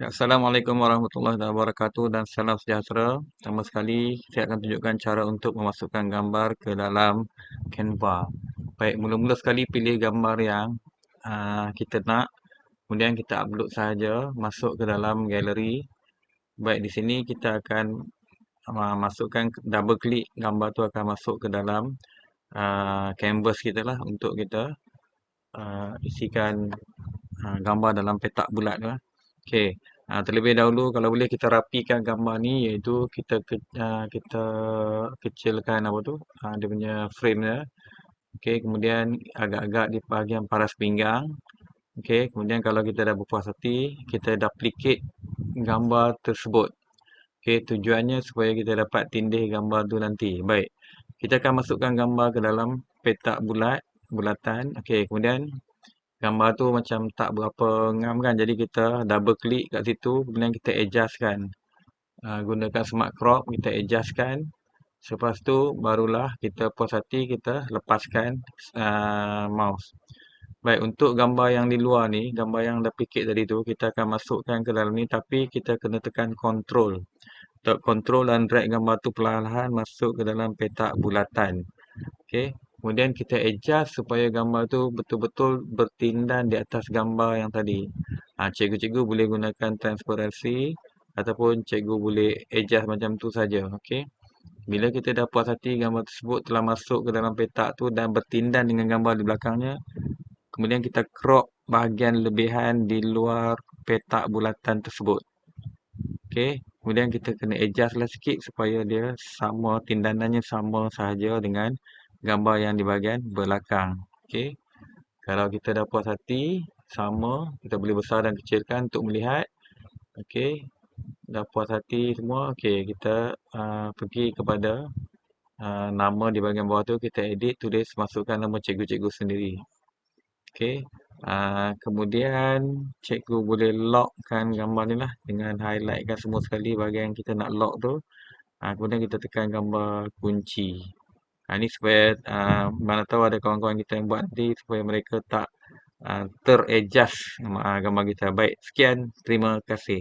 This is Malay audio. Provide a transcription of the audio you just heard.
Assalamualaikum warahmatullahi wabarakatuh dan salam sejahtera. Pertama sekali, saya akan tunjukkan cara untuk memasukkan gambar ke dalam Canva. Baik, mula-mula sekali pilih gambar yang uh, kita nak. Kemudian kita upload sahaja, masuk ke dalam galeri. Baik, di sini kita akan uh, masukkan double klik gambar tu akan masuk ke dalam uh, canvas kita lah untuk kita uh, isikan uh, gambar dalam petak bulat tu lah. Okey, uh, terlebih dahulu kalau boleh kita rapikan gambar ni iaitu kita ke, uh, kita kecilkan apa tu uh, dia punya frame dia. Okey, kemudian agak-agak di bahagian paras pinggang. Okey, kemudian kalau kita dah berpuas hati, kita duplicate gambar tersebut. Okey, tujuannya supaya kita dapat tindih gambar tu nanti. Baik. Kita akan masukkan gambar ke dalam petak bulat, bulatan. Okey, kemudian gambar tu macam tak berapa ngam kan. Jadi kita double klik kat situ, kemudian kita adjustkan. Uh, gunakan smart crop, kita adjustkan. Selepas tu barulah kita puas hati, kita lepaskan uh, mouse. Baik, untuk gambar yang di luar ni, gambar yang dah pikir tadi tu, kita akan masukkan ke dalam ni. Tapi kita kena tekan control. Untuk control dan drag gambar tu perlahan-lahan masuk ke dalam petak bulatan. Okey. Kemudian kita adjust supaya gambar tu betul-betul bertindan di atas gambar yang tadi. Ha, cikgu-cikgu boleh gunakan transparansi ataupun cikgu boleh adjust macam tu saja. Okey. Bila kita dah puas hati gambar tersebut telah masuk ke dalam petak tu dan bertindan dengan gambar di belakangnya. Kemudian kita crop bahagian lebihan di luar petak bulatan tersebut. Okey. Kemudian kita kena adjust lah sikit supaya dia sama, tindanannya sama sahaja dengan gambar yang di bahagian belakang. Okey. Kalau kita dah puas hati, sama, kita boleh besar dan kecilkan untuk melihat. Okey. Dah puas hati semua. Okey, kita uh, pergi kepada uh, nama di bahagian bawah tu, kita edit, tulis, masukkan nama cikgu-cikgu sendiri. Okey. Uh, kemudian cikgu boleh lockkan gambar ni lah dengan highlightkan semua sekali bahagian yang kita nak lock tu. Uh, kemudian kita tekan gambar kunci. Ha, ini supaya uh, mana tahu ada kawan-kawan kita yang buat nanti supaya mereka tak uh, teradjust uh, gambar kita. Baik, sekian. Terima kasih.